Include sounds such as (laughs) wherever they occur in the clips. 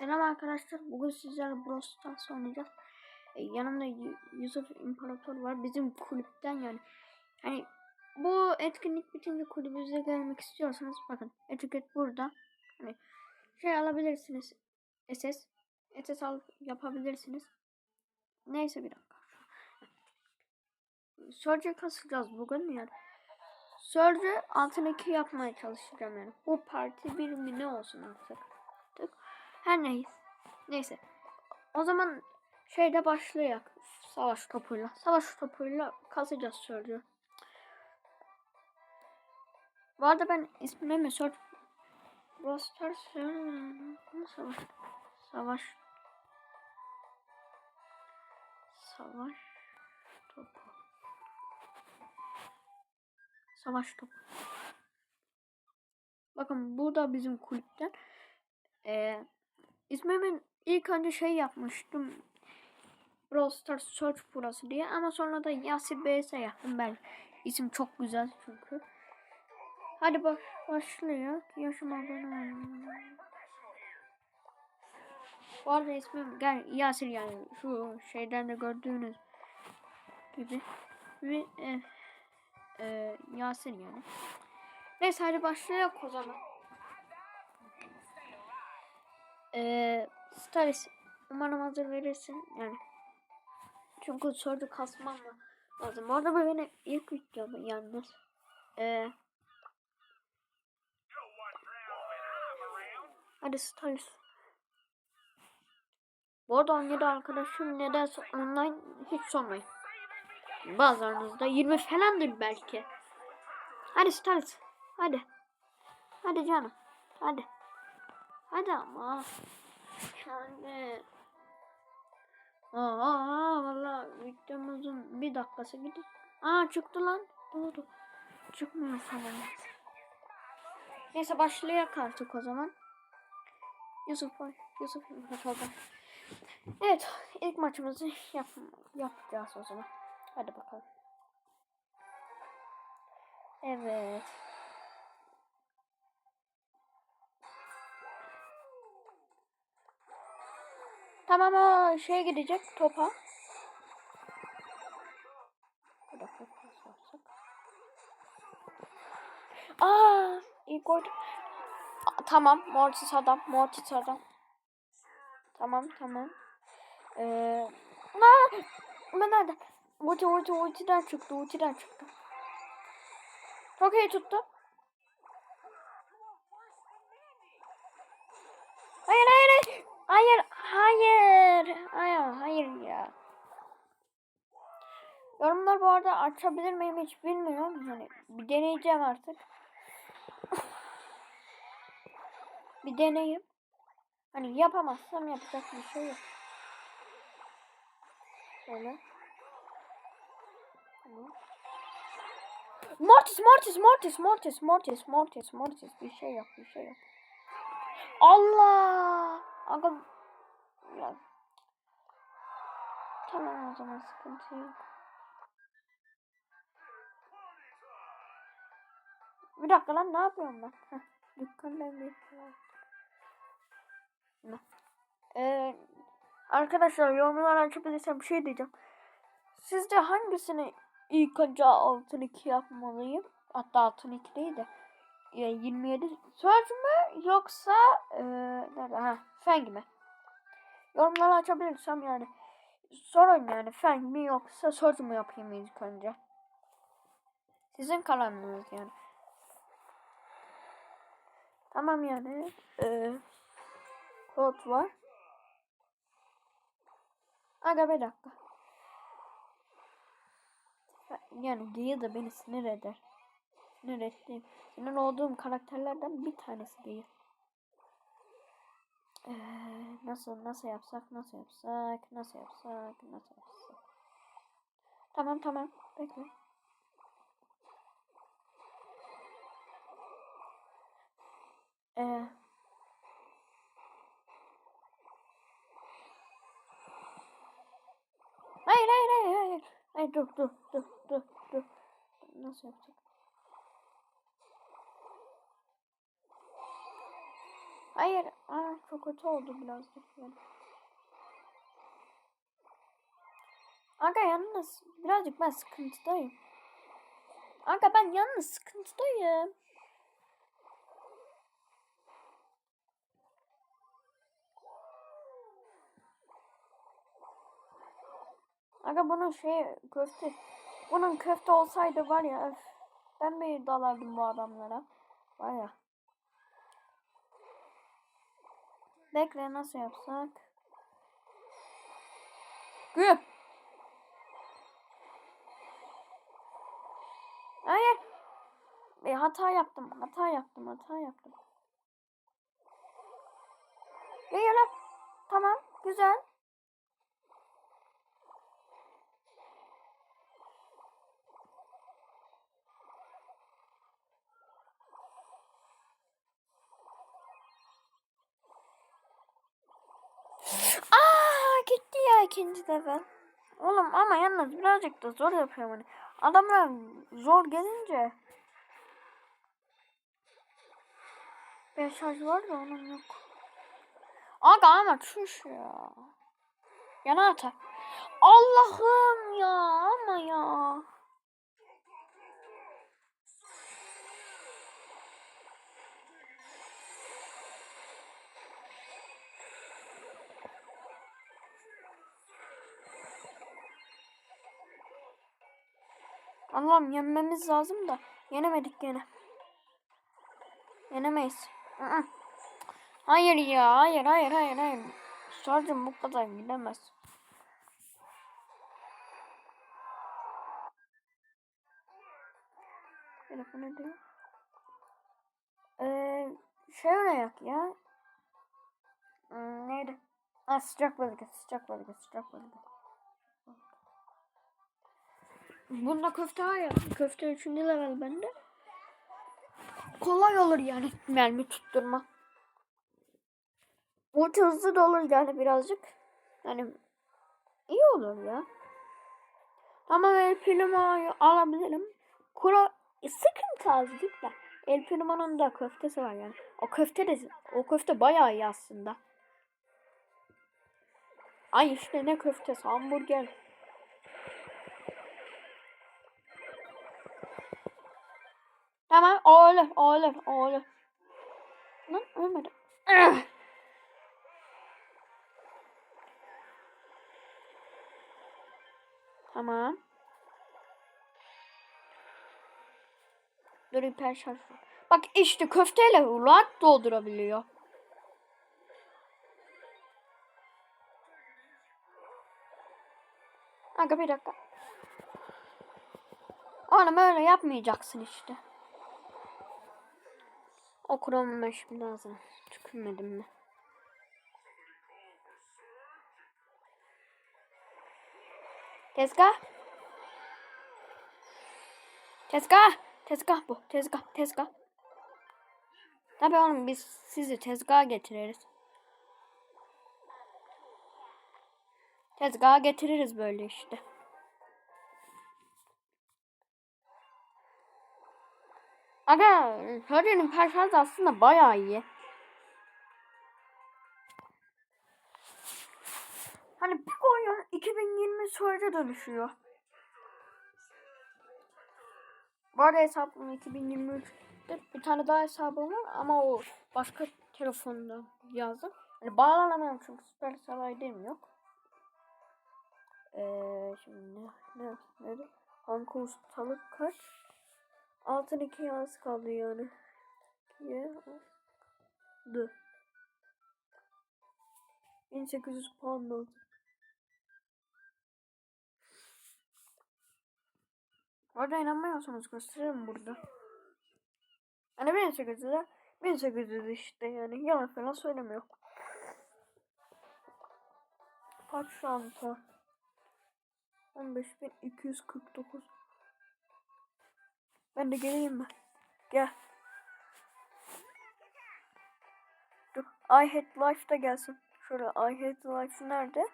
Selam arkadaşlar. Bugün sizlerle Brawl Stars oynayacağız. E, yanımda Yu- Yusuf İmparator var. Bizim kulüpten yani. Hani bu etkinlik bitince kulübümüze gelmek istiyorsanız bakın etiket burada. Hani şey alabilirsiniz. SS. SS alıp yapabilirsiniz. Neyse bir dakika. Surge kasacağız bugün yani. Surge altın iki yapmaya çalışacağım yani. Bu parti bir mi ne olsun artık. Her neyse. Neyse. O zaman şeyde başlayak. Savaş topuyla. Savaş topuyla kasacağız Surge'ü. Bu arada ben ismime mi Brawl Stars Savaş Savaş Savaş topu Savaş topu Bakın bu da bizim kulüpten. Ee, ismimin ilk önce şey yapmıştım. Brawl Stars Search Pro'su diye ama sonra da Yasir BS yaptım ben. İsim çok güzel çünkü. Hadi baş, başlıyor. Yaşım abone. Bu arada ismim gel Yasir yani şu şeyden de gördüğünüz gibi. Ve e, e, Yasir yani. Neyse hadi başlayalım o zaman. Ee, Staris umarım hazır verirsin yani. Çünkü soru kasmam lazım. Bu arada bu benim ilk videom yalnız. Ee, hadi Staris. Bu arada 17 arkadaşım nedense online hiç sormayın. Bazılarınızda 20 falandır belki. Hadi Staris. Hadi. Hadi canım. Hadi. Hadi ama. Yani. Aa valla videomuzun bir dakikası gidiyor. Aa çıktı lan. Doğru. Çıkmıyor falan. Neyse başlayak artık o zaman. Yusuf var. Yusuf İmparator'da. Evet. ilk maçımızı yap yapacağız o zaman. Hadi bakalım. Evet. Tamam o şey gidecek topa. Aa, ilk gol. Tamam, Mortis adam, Mortis adam. Tamam, tamam. Ee, aa, ben nerede? Ulti, ulti, ultiden çıktı, ultiden çıktı. Çok iyi tuttu. Hayır, hayır, hayır. Hayır, hayır. Hayır, hayır ya. Yorumlar bu arada açabilir miyim hiç bilmiyorum. Hani bir deneyeceğim artık. (laughs) bir deneyim. Hani yapamazsam yapacak bir şey yok. Tamam. Mortis, Mortis, Mortis, Mortis, Mortis, Mortis, Mortis. Bir şey yap, bir şey yap. Allah! Aga... Ya. Tamam o zaman sıkıntı yok. Bir dakika lan ne yapıyorum ben? Heh, dükkanda bir Ne? Ee, arkadaşlar yorumlar açabilirsem bir şey diyeceğim. Sizce hangisini ilk önce altın 2 yapmalıyım? Hatta altın 2 değil de e, 27 Surge mü yoksa e, nerede? Ha, Feng mi? Yorumları açabilirsem yani sorun yani Feng mi yoksa Surge mu yapayım ilk önce? Sizin kararınız yani. Tamam yani. E, kod var. Aga bir dakika. Yani Gale de beni sinir eder. Sinir ettiğim, sinir olduğum karakterlerden bir tanesi değil. Ee, nasıl nasıl yapsak nasıl yapsak nasıl yapsak nasıl yapsak. Tamam tamam bekle. Ee, hayır hayır hayır hayır. Hayır dur dur dur dur dur. Nasıl yapacak? Hayır Aa, çok kötü oldu birazcık yani. Aga yalnız birazcık ben sıkıntıdayım. Aga ben yalnız sıkıntıdayım. Aga bunun şey köfte. Bunun köfte olsaydı var ya öf. Ben bir dalardım bu adamlara. Var ya. Bekle nasıl yapsak? Güm. Hayır. Bir hata yaptım. Hata yaptım. Hata yaptım. Gel lan. Tamam. Güzel. Aa gitti defa. Oğlum ama yalnız birazcık da zor yapıyorum hani. Adamlar zor gelince. Bir şarj var da onun yok. Aga ama çüş ya. Yana atar. Allah'ım ya ama ya. Allah'ım yenmemiz lazım da yenemedik gene. Yenemeyiz. Hayır ya hayır hayır hayır hayır. Şarjım bu kadar gidemez. Telefon ediyor. Ee, şey oynayak ya. Hmm, neydi? Ha sıcak bölge, sıcak bölge, sıcak bölge. Bunda köfte var ya. Köfte 3. level bende. Kolay olur yani mermi tutturma. Ulti hızlı da olur yani birazcık. Yani iyi olur ya. Ama El Primo'yu alabilirim. Kura sıkıntı azıcık da. El Primo'nun da köftesi var yani. O köfte de o köfte bayağı iyi aslında. Ay işte ne köftesi hamburger. Tamam o ölür o ölür o ölür. Lan ölmedi. Ah! Tamam. Dur hiper şarj. Bak işte köfteyle rahat doldurabiliyor. Aga bir dakika. Oğlum öyle yapmayacaksın işte. O kuramı şimdi lazım. Tükürmedim mi? Tezgah. Tezgah. Tezgah bu. Tezgah. Tezgah. Tabii oğlum biz sizi tezgaha getiririz. Tezgaha getiririz böyle işte. Aga Hurriyet'in performansı aslında bayağı iyi. Hani bir oyun 2020 sonraya dönüşüyor. Bu arada hesabım 2023'te bir tane daha hesabım var ama o başka telefonda yazdım. Hani bağlanamıyorum çünkü süper saraydım yok. Ee, şimdi ne ne Hangi ustalık kaç? Altın iki az kaldı yani. Ya. Dı. 1800 puan oldu. Orada inanmıyorsanız gösteririm burada. Hani 1800'e 1800 işte yani yalan falan söylemiyor. Kaç şanta? 15249 Ben de geleyim mi? Gel. Dur. I Hate Life da gelsin. Şöyle I Hate Life nerede?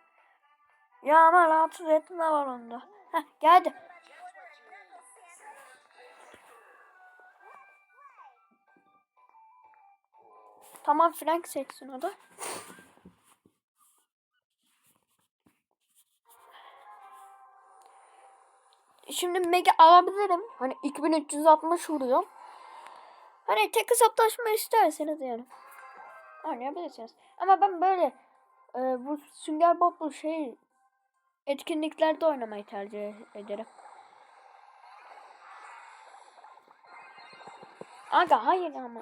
Ya ama rahatsız etme var onda. Heh geldi. Tamam Frank seçsin o da. Şimdi Meg'i alabilirim. Hani 2360 vuruyor. Hani tek hesaplaşma isterseniz yani. Oynayabilirsiniz. Ama ben böyle e, bu Sünger Bob'lu şey etkinliklerde oynamayı tercih ederim. Aga hayır ama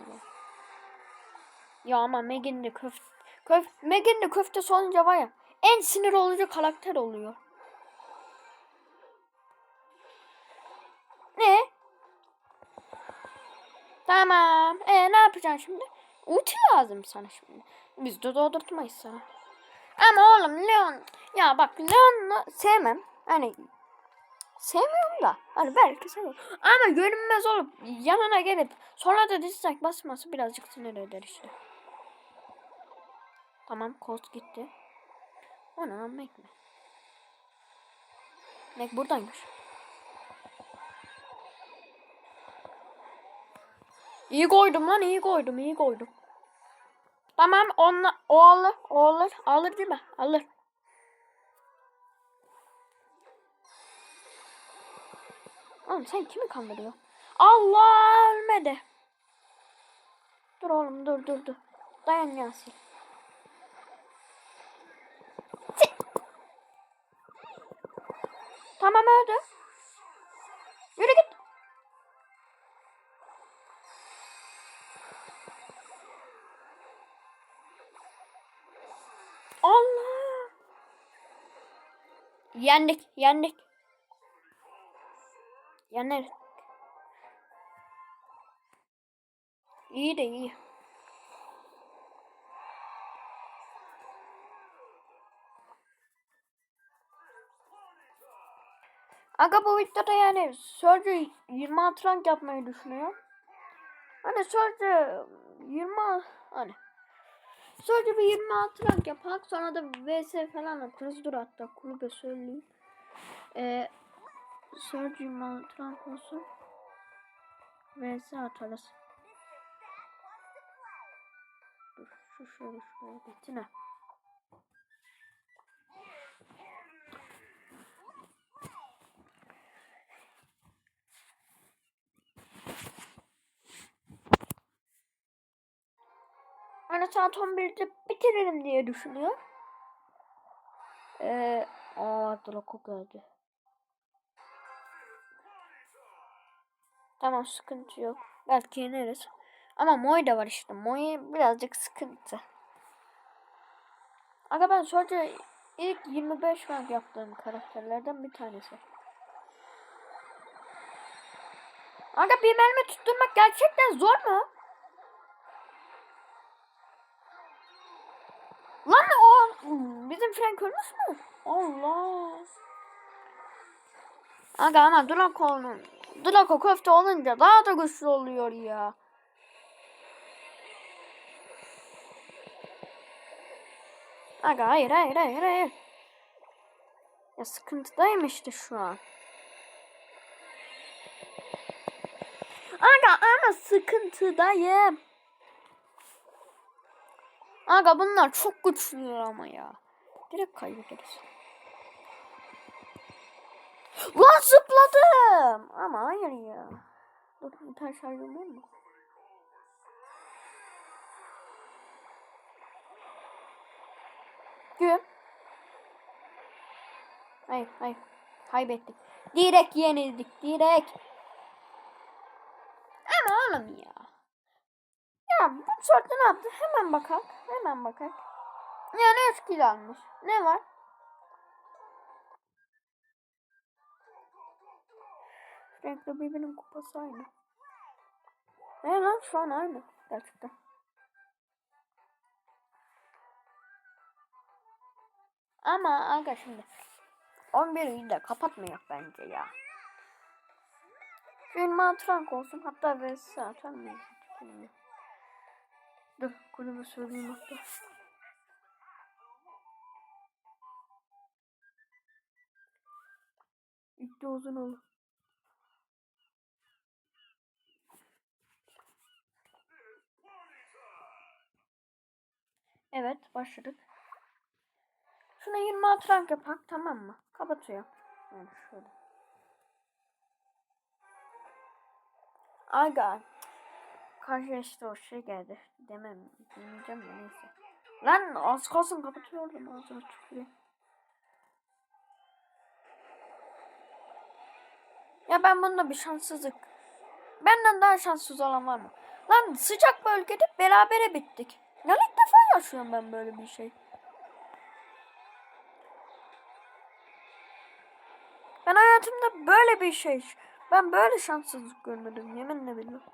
ya. Ama Meg'in de köfte köf Meg'in de köftesi olunca var ya en sinir olucu karakter oluyor. Tamam. E ne yapacaksın şimdi? Ulti lazım sana şimdi. Biz de doldurtmayız sana. Ama oğlum Leon ya bak Leon'u sevmem. Hani sevmiyorum da. Hani belki seviyorum. Ama görünmez olup yanına gelip sonra da dislike basması birazcık sinir eder işte. Tamam Colt gitti. O ne lan Mac mi? Mac buradaymış. İyi koydum lan iyi koydum iyi koydum. Tamam onla, o alır o alır alır değil mi? Alır. Oğlum sen kimi kandırıyorsun? Allah ölmedi. Dur oğlum dur dur dur. Dayan Yasin. Yendik, yendik. Yendik. İyi de iyi. Aga bu videoda yani Surge 26 rank yapmayı düşünüyor. Hani Surge 20 hani Surge bir 26 rank yapak sonra da VS falan atarız. Dur hatta kulübe söyleyeyim. Ee, Surge 26 rank olsun. VS atarız. Dur şu şöyle şuraya getir. Hani saat 11'de bitiririm diye düşünüyor. Ee, aa Draco geldi. Tamam sıkıntı yok. Belki yeneriz. Ama Moy da var işte. Moy birazcık sıkıntı. Aga ben sadece ilk 25 rank yaptığım karakterlerden bir tanesi. Aga bir mermi tutturmak gerçekten zor mu? Frank mü? Allah. Aga ama Draco'nun Draco köfte olunca daha da güçlü oluyor ya. Aga hayır hayır hayır hayır. Ya sıkıntıdayım işte şu an. Aga ama sıkıntıdayım. Aga bunlar çok güçlüler ama ya. Direkt kaybederiz. Lan zıpladım. Ama hayır ya. Dur bir tane şarjım var mı? Güm. Hayır hayır. Kaybettik. Direkt yenildik. Direkt. Ama oğlum ya. Ya bu sortu ne yaptı? Hemen bakak. Hemen bakak. Yani 3 kilo almış. Ne var? Renkli birbirinin kupası aynı. Ne lan şu an aynı. Gerçekten. Ama aga şimdi 11'i de kapatmayak bence ya. 26 frank olsun. Hatta atar mıyız? Dur kulübe söyleyeyim hatta. De uzun olur. Evet başladık. Şuna 26 rank yapak tamam mı? Kapatıyor. Yani şöyle. Aga. Karşıya o şey geldi. Demem. Demeyeceğim de neyse. Lan az kalsın kapatıyordum ağzını tüküreyim. Ya ben bunda bir şanssızlık. Benden daha şanssız olan var mı? Lan sıcak bölgede berabere bittik. Ya ilk defa yaşıyorum ben böyle bir şey. Ben hayatımda böyle bir şey. Ben böyle şanssızlık görmedim. Yeminle bilmiyorum.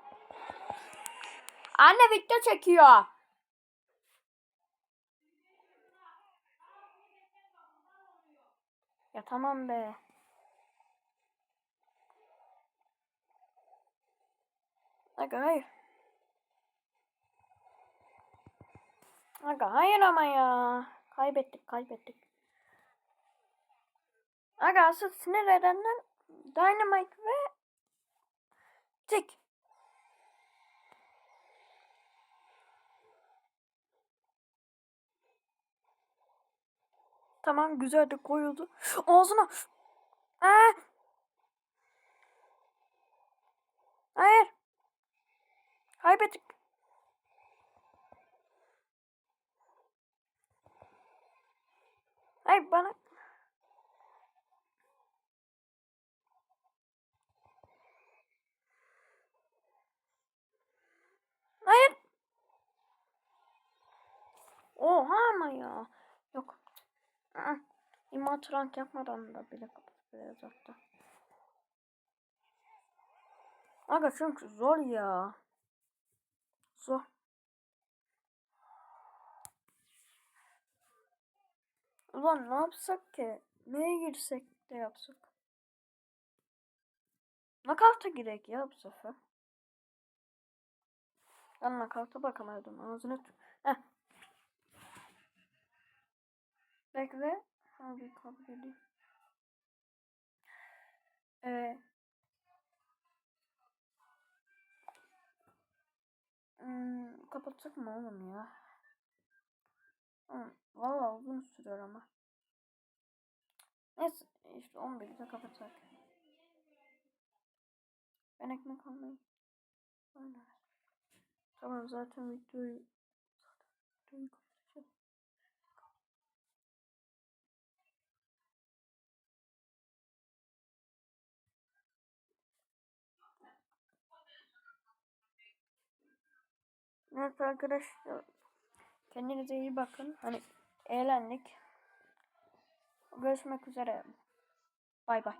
Anne video çekiyor. Ya tamam be. Aga hayır. Aga hayır ama ya. Kaybettik kaybettik. Aga asıl sinir edenden Dynamite ve Tik. Tamam güzel de koyuldu. Ağzına. Aa! Hayır. Kaybettik. Hayır bana. Hayır. Oha ama ya. Yok. Aa, İmat yapmadan da bile kapatabiliriz hatta. Aga çünkü zor ya. Zor. Ulan ne yapsak ki? Neye girsek de yapsak? Nakavta girek ya bu sefer. Ben nakavta bakamadım. Ağzını tut. Heh. Bekle. Abi kabul edeyim. Ee, hmm, kapatsak mı oğlum ya? Hı, Valla uzun sürüyor ama. Neyse işte 11'de kapatsak. Ben ekmek almayayım. Aynen. Tamam zaten videoyu videoyu Evet arkadaşlar. Kendinize iyi bakın. Hani eğlendik. Görüşmek üzere. Bay bay.